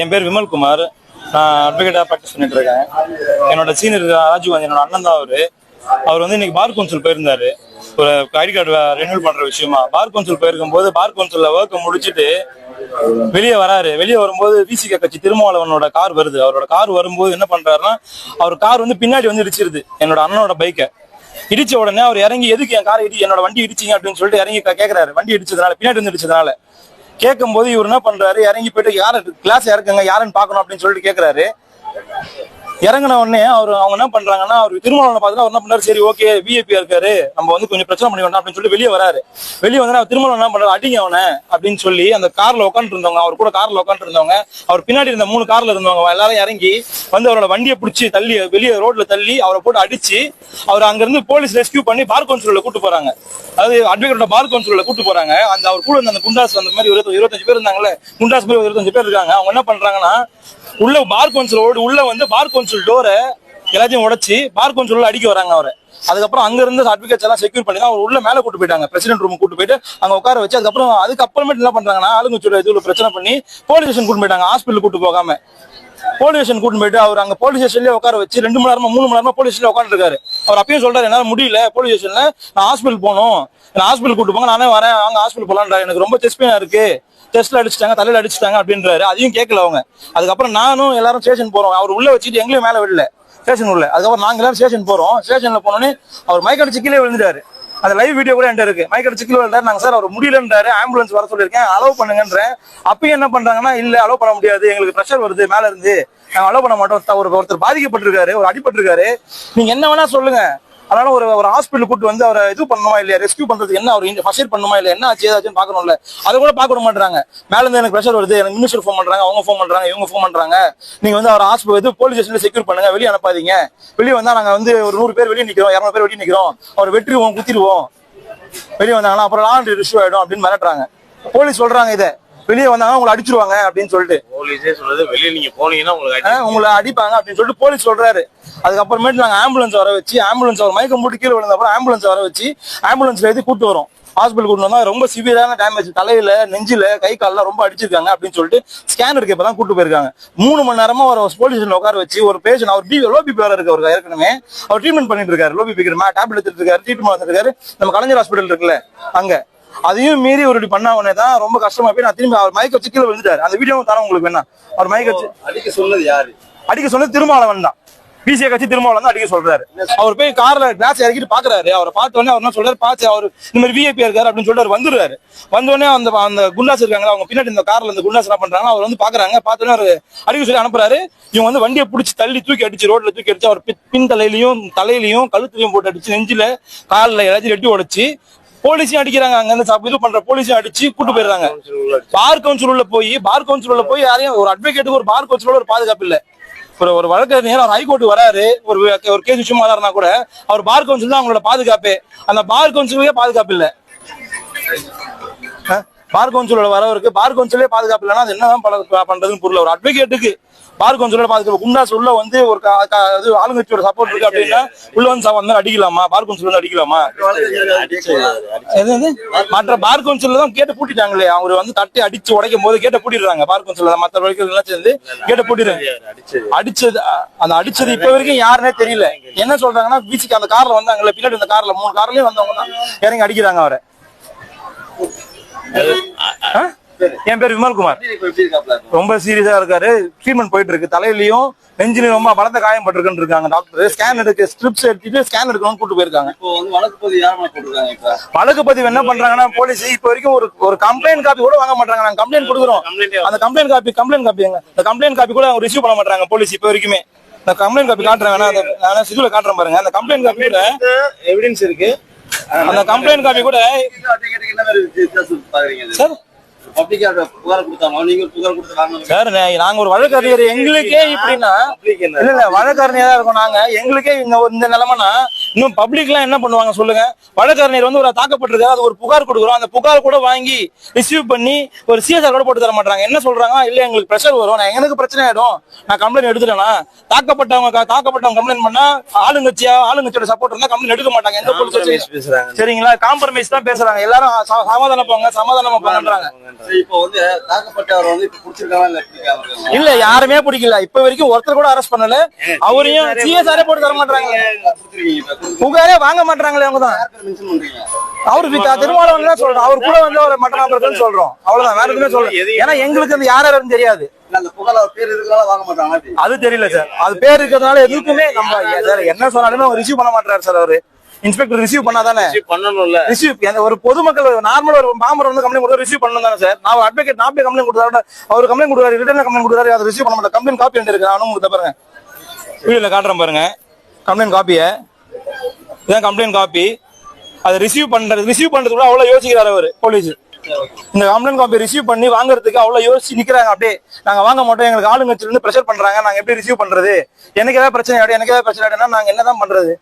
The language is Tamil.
என் பேர் விமல்குமார். நான் அட்வொகேட்டாக ப்ராக்டிஸ் பண்ணிட்டு இருக்கேன். என்னோட சீனியர் ராஜீவ் என்னோட அண்ணன் தான் அவரு. அவர் வந்து இன்னைக்கு பார் கவுன்சில் போயிருந்தாரு. ஒரு ஐடி கார்டு ரெனியூல் பண்ற விஷயமா. பார் கவுன்சில் போயிருக்கும் போது பார் கவுன்சில்ல ஒர்க்கை முடிச்சுட்டு வெளியே வராரு. வெளியே வரும்போது விசிக கட்சி திருமாவளவனோட கார் வருது. அவரோட கார் வரும்போது என்ன பண்றாருன்னா அவர் கார் வந்து பின்னாடி வந்து இடிச்சிருது. என்னோட அண்ணனோட பைக்கை இடிச்ச உடனே அவர் இறங்கி எதுக்கு என் காரை இடி என்னோட வண்டி இடிச்சீங்க? அப்படின்னு சொல்லிட்டு இறங்கி கே- வண்டி இடிச்சதுனால பின்னாடி வந்து இடிச்சதுனால. கேட்கும்போது இவர் என்ன பண்றாரு? இறங்கி போயிட்டு யாரு கிளாஸ் இறக்குங்க யாருன்னு பாக்கணும் அப்படின்னு சொல்லிட்டு கேக்குறாரு. இறங்கின உடனே அவர் அவங்க என்ன பண்றாங்கன்னா அவர் திருமணம் பார்த்தா அவர் என்ன பண்றாரு? சரி ஓகே விஐபி இருக்காரு. நம்ம வந்து கொஞ்சம் பிரச்சனை பண்ணி வேண்டாம் அப்படின்னு சொல்லி வெளியே வராரு. வெளியே வந்து அவர் திருமணம் என்ன பண்றாரு? அடிங்க அவனை அப்படின்னு சொல்லி அந்த கார்ல உட்காந்து இருந்தவங்க அவர் கூட கார்ல உட்காந்து இருந்தவங்க அவர் பின்னாடி இருந்த மூணு கார்ல இருந்தவங்க எல்லாரும் இறங்கி வந்து அவரோட வண்டியை பிடிச்சி தள்ளி வெளியே ரோட்ல தள்ளி அவரை போட்டு அடிச்சு அவர் அங்கிருந்து போலீஸ் ரெஸ்கியூ பண்ணி பார் கவுன்சிலர்ல கூட்டு போறாங்க. அதாவது அட்வொகேட்டோட பார் கவுன்சிலர்ல கூட்டு போறாங்க. அந்த அவர் கூட இருந்த அந்த குண்டாஸ் அந்த மாதிரி இருபத்தி இருபத்தஞ்சு பேர் இருந்தாங்களே குண்டாஸ் மாதிரி இருபத்தஞ்சு பேர் இருக்காங்க. அவங்க என்ன பண்றாங்கன்னா உள்ள பார் கவுன்சில் ஓடி உள்ள வந்து பார் கவுன்சில் டோரை எல்லாத்தையும் உடச்சி பார் கவுன்சில் அடிக்க வராங்க அவரை. அதுக்கப்புறம் அங்க இருந்து சர்டிபிகேட்ஸ் எல்லாம் செக்யூர் பண்ணி தான் அவர் உள்ள மேல கூட்டு போயிட்டாங்க. பிரசிடென்ட் ரூம் கூட்டு போயிட்டு அங்க உட்கார வச்சு அதுக்கப்புறம் அதுக்கப்புறமேட்டு என்ன பண்றாங்கன்னா ஆளுங்கச்சோட இதுல பிரச்சனை பண்ணி போலீஸ் ஸ்டேஷன் கூட்டு போயிட்டாங்க. ஹாஸ்பிட்டல் கூட்டு போகாம. போலீஸ் ஸ்டேஷன் கூட்டு போயிட்டு அவர் அங்க போலீஸ் ஸ்டேஷன்லயே உட்கார வச்சு ரெண்டு மணி நேரமா மூணு மணி நேரமா போலீஸ் ஸ்டேஷன்ல உட்காந்துருக்காரு அவர் அப்பயும் சொல்றாரு என்னால முடியல போலீஸ் ஸ்டேஷன்ல நான் ஹாஸ்பிட்டல் போகணும். நான் ஹாஸ்பிட்டல் கூட்டு போங்க நானே வரேன். அவங்க ஹாஸ்பிட்டல் போலான்றாரு எனக்கு ரொம்ப செஸ்ட் பெயினா இருக்கு. டெஸ்ட்ல அடிச்சிட்டாங்க தலையில அடிச்சிட்டாங்க அப்படின்றாரு. அதையும் கேட்கல அவங்க. அதுக்கப்புறம் நானும் எல்லாரும் ஸ்டேஷன் போறோம். அவர் உள்ள வச்சுட்டு எங்களையும் மேல விடல. ஸ்டேஷன் உள்ள. அதுக்கப்புறம் நாங்க எல்லாரும் ஸ்டேஷன் போறோம். ஸ்டேஷன்ல போனோடனே அவர் மைக்கடிச்சு கீழே விழுந்துட்டாரு. அந்த லைவ் வீடியோ கூட என்கிட்ட இருக்கு. மைக் சிக்கல் கீழே நாங்க சார் அவர் முடியலன்றாரு. ஆம்புலன்ஸ் வர சொல்லியிருக்கேன். அலோவ் பண்ணுங்கன்றேன். அப்பயும் என்ன பண்றாங்கன்னா இல்ல அலோவ் பண்ண முடியாது. எங்களுக்கு ப்ரெஷர் வருது மேல இருந்து. நாங்க அலோவ் பண்ண மாட்டோம். ஒரு ஒருத்தர் பாதிக்கப்பட்டிருக்காரு ஒரு அடிபட்டிருக்காரு. நீங்க என்ன வேணா சொல்லுங்க. அதனால ஒரு ஒரு ஹாஸ்பிட்டல் கூட்டு வந்து அவரை இது பண்ணணுமா இல்லையா? ரெஸ்கியூ பண்றதுக்கு என்ன அவர் ஃபர்ஸ்ட் எய்ட் பண்ணுமா இல்லையா? என்ன ஆச்சு ஏதாச்சும் பார்க்கணும்ல. அதை கூட பார்க்க விட மாட்டாங்க மேல இருந்து எனக்கு ப்ரெஷர் வருது. எனக்கு மினிஸ்டர் ஃபோன் பண்றாங்க அவங்க ஃபோன் பண்றாங்க இவங்க ஃபோன் பண்றாங்க. நீங்க வந்து அவர் ஹாஸ்பிட்டல் இது போலீஸ் ஸ்டேஷன்ல செக்யூர் பண்ணுங்க. வெளியே அனுப்பாதீங்க. வெளியே வந்தா நாங்க வந்து ஒரு நூறு பேர் வெளியே நிக்கிறோம் இரநூறு பேர் வெளியே நிக்கிறோம். அவர் வெற்றிடுவோம் குத்திடுவோம். வெளியே வந்தாங்கன்னா அப்புறம் லாண்ட் இஷ்யூ ஆயிடும் அப்படின்னு மிரட்டுறாங்க. போலீஸ் சொல்றாங்க இதை. வெளியே வந்தாங்கன்னா உங்களை அடிச்சிருவாங்க அப்படின்னு சொல்லிட்டு. போலீஸே சொல்றது வெளியே நீங்க போனீங்கன்னா உங்களுக்கு உங்களை அடிப்பாங்க அப்படின்னு சொல்லிட்டு போலீஸ் சொல்றாரு. அதுக்கப்புறமேட்டு நாங்க ஆம்புலன்ஸ் வர வச்சு ஆம்புலன்ஸ் அவர் மயக்கம் போட்டு கீழே விழுந்த அப்புறம் ஆம்புலன்ஸ் வர வச்சு ஆம்புலன்ஸ்ல ஏற்றி கூட்டு வரோம். ஹாஸ்பிட்டல் கூட்டு வந்தா ரொம்ப சிவியரான டேமேஜ் தலையில நெஞ்சில கை கால்லாம் ரொம்ப அடிச்சிருக்காங்க அப்படின்னு சொல்லிட்டு ஸ்கேன் எடுக்க இப்பதான் கூட்டு போயிருக்காங்க. மூணு மணி நேரமா ஒரு போலீஸ் ஸ்டேஷன்ல உட்கார வச்சு ஒரு பேஷண்ட் அவர் பி லோ பிபி வேற இருக்கு அவருக்கு ஏற்கனவே. அவர் ட்ரீட்மெண்ட் பண்ணிட்டு இருக்காரு. லோ பிபி டேப்லெட் எடுத்துட்டு இருக்காரு ட்ரீட்மெண்ட் வந்துட்டு இருக்காரு. நம்ம கலைஞர் ஹாஸ்பிட்டல் இருக்குல்ல அங்க. அதையும் மீறி ஒரு இப்படி பண்ண உடனே தான் ரொம்ப கஷ்டமா போய் நான் திரும்பி அவர் மயக்க வச்சு கீழே விழுந்துட்டாரு. அந்த வீடியோ தரேன் உங்களுக்கு வேணா. அவர் மயக்க வச்சு அடிக்க சொன்னது யாரு? அடிக்க சொன்னது திருமாவளவன் தான். பிசிஏ கட்சி திருமாவளவன் தான் அடிக்க சொல்றாரு. அவர் போய் கார்ல கிளாஸ் இறக்கிட்டு பாக்குறாரு. அவரை பார்த்த உடனே அவர் என்ன சொல்றாரு? பார்த்து அவர் இந்த மாதிரி விஐபி இருக்காரு அப்படின்னு சொல்லிட்டு அவர் வந்துடுறாரு வந்த உடனே அந்த அந்த குண்டாஸ் இருக்காங்க அவங்க பின்னாடி இந்த கார்ல இந்த குண்டாஸ் என்ன பண்றாங்க அவர் வந்து பாக்குறாங்க. பார்த்த உடனே அவர் அடிக்க சொல்லி அனுப்புறாரு. இவங்க வந்து வண்டியை பிடிச்சி தள்ளி தூக்கி அடிச்சு ரோட்ல தூக்கி அடிச்சு அவர் பின் தலையிலையும் தலையிலையும் கழுத்துலையும் போட்டு அடிச்சு நெஞ்சில காலில் எல்லாத்தையும் வெட்டி உடைச்சு போலீஸையும் அடிக்கிறாங்க அங்க இருந்து இது பண்ற போலீஸையும் அடிச்சு கூட்டு போயிடுறாங்க. பார் கவுன்சில் உள்ள போய் பார் கவுன்சில் உள்ள போய் யாரையும் ஒரு அட்வொகேட்டுக்கு ஒரு பார் கவுன்சிலோட ஒரு பாதுகாப்பு இல்ல. ஒரு ஒரு வழக்கறிஞர் அவர் ஹைகோர்ட் வராரு ஒரு ஒரு கேஸ் விஷயமா வராருனா கூட அவர் பார் கவுன்சில் தான் அவங்களோட பாதுகாப்பு. அந்த பார் கவுன்சிலுக்கே பாதுகாப்பு இல்ல. பார் கவுன்சிலோட வரவருக்கு பார் கவுன்சிலே பாதுகாப்பு இல்லைன்னா அது என்னதான் பண்றதுன்னு புரியல. ஒரு அட்வொகேட்டுக்கு பார் சொல்லிட்டு பாத்துக்க குண்டாஸ் உள்ள வந்து ஒரு க- இது ஆளுங்கட்சியோட சப்போர்ட் இருக்கு அப்படின்னா உள்ள வந்து ச- வந்து அடிக்கலாமா? பார் கவுன்சில் வந்து அடிக்கலாமா? எது மற்ற பார் கவுன்சில் தான் கேட்ட பூட்டிட்டாங்களே. அவரு வந்து தட்டி அடிச்சு உடைக்கும் போது கேட்ட பூட்டிடுறாங்க. பார் கவுன்சில்ல மற்ற வழக்குகள் எல்லாம் சேர்ந்து கேட்ட பூட்டிடுறாங்க அடிச்சது அந்த அடிச்சது இப்ப வரைக்கும் யாருன்னே தெரியல. என்ன சொல்றாங்கன்னா பீச்சுக்கு அந்த கார்ல வந்தாங்கல்ல பின்னாடி அந்த கார்ல மூணு கார்லயும் வந்தவங்க தான். இறங்கி அடிக்கிறாங்க அவரை. என் பேர் விமல்குமார் ரொம்ப சீரியஸா இருக்காரு ட்ரீட்மெண்ட் போயிட்டு இருக்கு தலையிலயும் நெஞ்சிலையும் ரொம்ப பலத்த காயப்பட்டிருக்குன்னு இருக்காங்க டாக்டர் ஸ்கேன் எடுக்க ஸ்ட்ரிப்ஸ் எடுத்துட்டு ஸ்கேன் எடுக்கணும்னு கூட்டு போயிருக்காங்க இப்போ வந்து வழக்கு பதிவு என்ன பண்றாங்கன்னா போலீஸ் இப்ப வரைக்கும் ஒரு ஒரு கம்ப்ளைண்ட் காப்பி கூட வாங்க மாட்டாங்க நாங்க கம்ப்ளைண்ட் கொடுக்குறோம் அந்த கம்ப்ளைண்ட் காப்பி கம்ப்ளைண்ட் காப்பி அந்த கம்ப்ளைண்ட் காப்பி கூட அவங்க ரிசீவ் பண்ண மாட்டாங்க போலீஸ் இப்ப வரைக்குமே இந்த கம்ப்ளைண்ட் காப்பி காட்டுறேன் வேணா அந்த நான் சிதுல காட்டுறேன் பாருங்க அந்த கம்ப்ளைண்ட் காப்பி கூட எவிடன்ஸ் இருக்கு அந்த கம்ப்ளைண்ட் காப்பி கூட? சார் சார் நாங்க ஒரு வழக்கறிஞர் எங்களுக்கே இப்படின்னா இல்ல இல்ல வழக்கறிஞரா இருக்கோம் நாங்க. எங்களுக்கே இந்த நிலைமைனா இன்னும் பப்ளிக்லாம் என்ன பண்ணுவாங்க சொல்லுங்க? வழக்கறிஞர் வந்து ஒரு தாக்கப்பட்டிருக்காரு அது ஒரு புகார் கொடுக்குறோம். அந்த புகார் கூட வாங்கி ரிசீவ் பண்ணி ஒரு சிஎஸ்ஆர் கூட போட்டு தர மாட்டாங்க என்ன சொல்றாங்க இல்ல எங்களுக்கு ப்ரெஷர் வரும். நான் எனக்கு பிரச்சனை ஆயிடும். நான் கம்ப்ளைண்ட் எடுத்துட்டேனா? தாக்கப்பட்டவங்க தாக்கப்பட்டவங்க கம்ப்ளைண்ட் பண்ணா ஆளுங்கட்சியா ஆளுங்கட்சியோட சப்போர்ட் இருந்தா கம்ப்ளைண்ட் எடுக்க மாட்டாங்க. எந்த போலீஸ் பேசுறாங்க. சரிங்களா? காம்ப்ரமைஸ் தான் பேசுறாங்க. எல்லாரும் ச- சமாதானம் போங்க சமாதானமா போங்கன்றாங்க. இப்போ வந்து தாக்கப்பட்டவர் வந்து இப்ப பிடிச்சிருக்காங்க இல்ல யாருமே பிடிக்கல. இப்ப வரைக்கும் ஒருத்தர் கூட அரெஸ்ட் பண்ணல. அவரையும் சிஎஸ்ஆரே போட்டு தர மாட்டாங்க புகாரே வாங்க மாட்டாங்களே அவங்க தான். யார் பேர் மென்ஷன் பண்றீங்க அவரு திருமாவளவன் தான் சொல்றோம் அவர் கூட வந்து ஒரு மட்டன் ஆபரேட்டர் சொல்றோம். அவ்வளவுதான். வேற எதுவுமே சொல்றோம் ஏன்னா எங்களுக்கு அந்த யார் யாருன்னு தெரியாது. அவர். அது. தெரியல சார். அது பேர் இருக்கிறதுனால எதுக்குமே நம்ம சார் என்ன சொன்னாலுமே அவர் ரிசீவ் பண்ண மாட்டாரு சார் அவரு. இன்ஸ்பெக்டர் ரிசீவ் பண்ணாதானே? பண்ணணும்ல. ரிசீவ் ஒரு பொதுமக்கள் நார்மல் ஒரு மாமரம் வந்து கம்ப்ளைண்ட் கொடுத்தா ரிசீவ் பண்ணணும் தானே சார்? நான் அட்வொகேட் நான் போய் கம்ப்ளைண்ட் கொடுத்தாரு அவர் கம்ப்ளைண்ட் கொடுத்தாரு ரிட்டர்ன் கம்ப்ளைண்ட் கொடுத்தாரு அதை ரிசீவ் பண்ண மாட்டேன் கம்ப்ளைண்ட் காப்பி இருக்கு நானும் கொடுத்த பாருங்க வீடியோல காட்டுறேன் பாருங்க. கம்ப்ளைண்ட் காப்பியை இதான் கம்ப்ளைண்ட் காப்பி அதை ரிசீவ் பண்றது ரிசீவ் பண்றது கூட அவ்வளோ யோசிக்கிறார் அவர் போலீஸ் இந்த கம்ப்ளைண்ட் காப்பி ரிசீவ் பண்ணி வாங்குறதுக்கு அவ்வளோ யோசிச்சு நிற்கிறாங்க அப்படியே நாங்கள் வாங்க மாட்டோம் எங்களுக்கு ஆளுங்கட்சியிலேருந்து ப்ரெஷர் பண்ணுறாங்க நாங்கள் எப்படி ரிசீவ் பண்ணுறது எனக்கு ஏதாவது பிரச்சனை ஆகிடும் எனக்கு ஏதாவது பிரச்சனை ஆகிடும்னா நாங்கள் என்ன என்னதான் பண்ணுறது